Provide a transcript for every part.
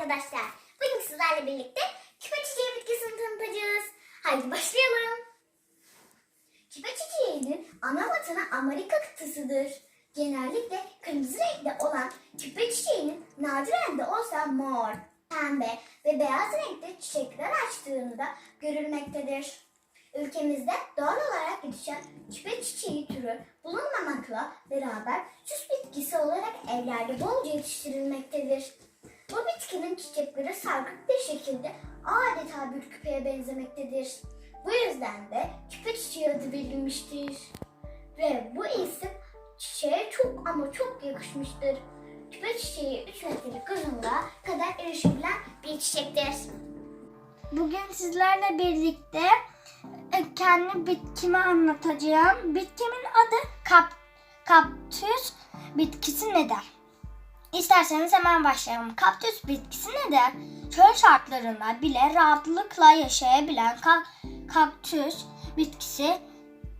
arkadaşlar. Bugün sizlerle birlikte küpe çiçeği bitkisini tanıtacağız. Haydi başlayalım. Küpe çiçeğinin ana vatanı Amerika kıtasıdır. Genellikle kırmızı renkte olan küpe çiçeğinin nadiren de olsa mor, pembe ve beyaz renkte çiçekler açtığında görülmektedir. Ülkemizde doğal olarak yetişen küpe çiçeği türü bulunmamakla beraber süs bitkisi olarak evlerde bolca yetiştirilmektedir. Bu bitkinin çiçekleri sarkık bir şekilde adeta bir küpeye benzemektedir. Bu yüzden de küpe çiçeği adı verilmiştir. Ve bu isim çiçeğe çok ama çok yakışmıştır. Küpe çiçeği 3 metrelik uzunluğa kadar erişebilen bir çiçektir. Bugün sizlerle birlikte e, kendi bitkimi anlatacağım. Bitkimin adı kap, kaktüs bitkisi nedir? İsterseniz hemen başlayalım. Kaktüs bitkisi nedir? Çöl şartlarında bile rahatlıkla yaşayabilen ka- kaktüs bitkisi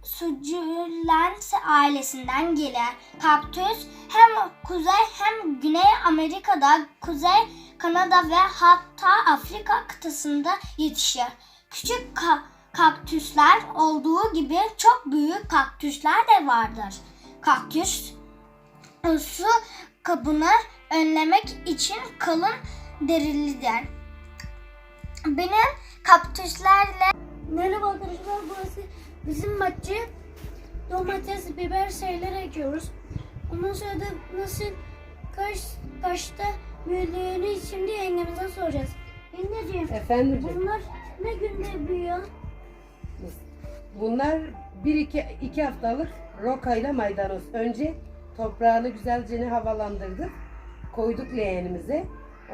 Succulents ailesinden gelir. Kaktüs hem Kuzey hem Güney Amerika'da, Kuzey Kanada ve hatta Afrika kıtasında yetişir. Küçük ka- kaktüsler olduğu gibi çok büyük kaktüsler de vardır. Kaktüs su kabını önlemek için kalın derilidir. Benim kaktüslerle Merhaba arkadaşlar burası bizim bahçe. Domates, biber şeyler ekiyoruz. Ondan sonra da nasıl kaç kaçta büyüdüğünü şimdi yengemize soracağız. Yengeciğim Efendim bunlar ne günde büyüyor? bunlar bir iki, iki haftalık roka ile maydanoz. Önce toprağını güzelce havalandırdık. Koyduk leğenimize.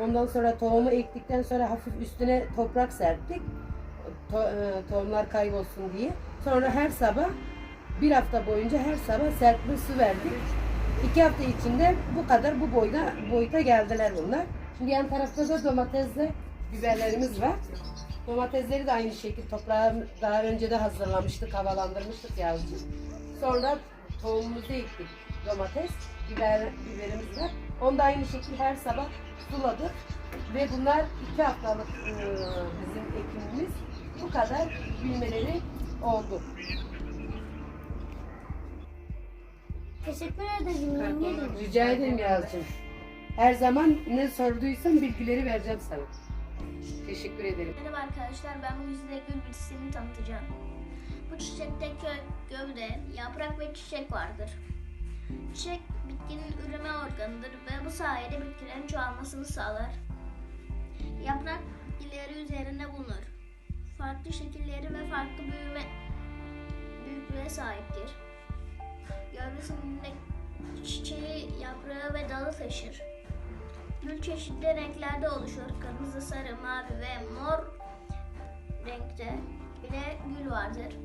Ondan sonra tohumu ektikten sonra hafif üstüne toprak serptik. To- e, tohumlar kaybolsun diye. Sonra her sabah bir hafta boyunca her sabah serpme su verdik. İki hafta içinde bu kadar bu boyda boyuta geldiler bunlar. Şimdi yan tarafta da domatesle biberlerimiz var. Domatesleri de aynı şekilde toprağı daha önce de hazırlamıştık, havalandırmıştık yavrucuğum. Sonra tohumumuzu ektik. Domates, biber, biberimiz var. Onu da aynı şekilde her sabah suladık. Ve bunlar iki haftalık e, bizim ekimimiz. Bu kadar büyümeleri oldu. Teşekkür ederim yengeciğim. Rica ederim Yalçın. Her zaman ne sorduysan bilgileri vereceğim sana. Teşekkür ederim. Merhaba arkadaşlar, ben bugün size gül bitkisini tanıtacağım. Bu çiçekte kök, gövde, yaprak ve çiçek vardır. Çiçek bitkinin üreme organıdır ve bu sayede bitkilerin çoğalmasını sağlar. Yaprak ileri üzerinde bulunur. Farklı şekilleri ve farklı büyüme büyüklüğe sahiptir. Gövdesinde çiçeği, yaprağı ve dalı taşır. Gül çeşitli renklerde oluşur. Kırmızı, sarı, mavi ve mor renkte bile gül vardır.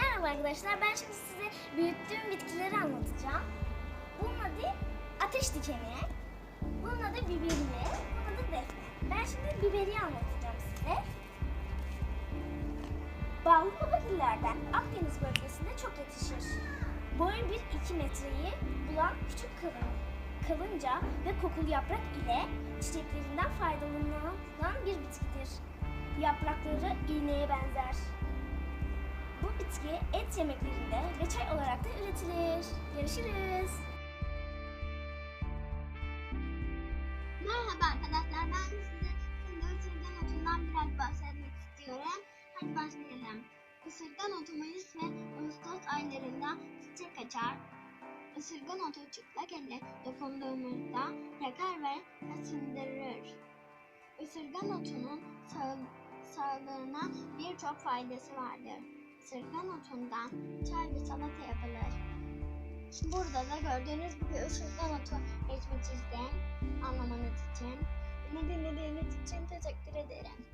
Merhaba arkadaşlar. Ben şimdi size büyüttüğüm bitkileri anlatacağım. Bunun adı ateş dikeni. Bunun adı biberli. Bunun adı defne. Ben şimdi biberi anlatacağım size. Bağlı kabakillerden Akdeniz bölgesinde çok yetişir. Boyu 1-2 metreyi bulan küçük kalın, kalınca ve kokulu yaprak ile çiçeklerinden faydalanılan bir bitkidir. Yaprakları iğneye benzer. Bitki et yemeklerinde ve çay olarak da üretilir. Görüşürüz. Merhaba arkadaşlar. Ben size şimdi ısırgan otundan biraz bahsetmek istiyorum. Hadi başlayalım. Isırgan otu Mayıs ve Ağustos aylarında çiçek açar. Isırgan otu çıplak elle dokunduğumuzda yakar ve ısındırır. Isırgan otunun sağ- sağlığına birçok faydası vardır. Isırgan otundan çay ve salata yapılır. Burada da gördüğünüz gibi ısırgan otu resmi çizdim anlamanız için. Beni dinlediğiniz için teşekkür ederim.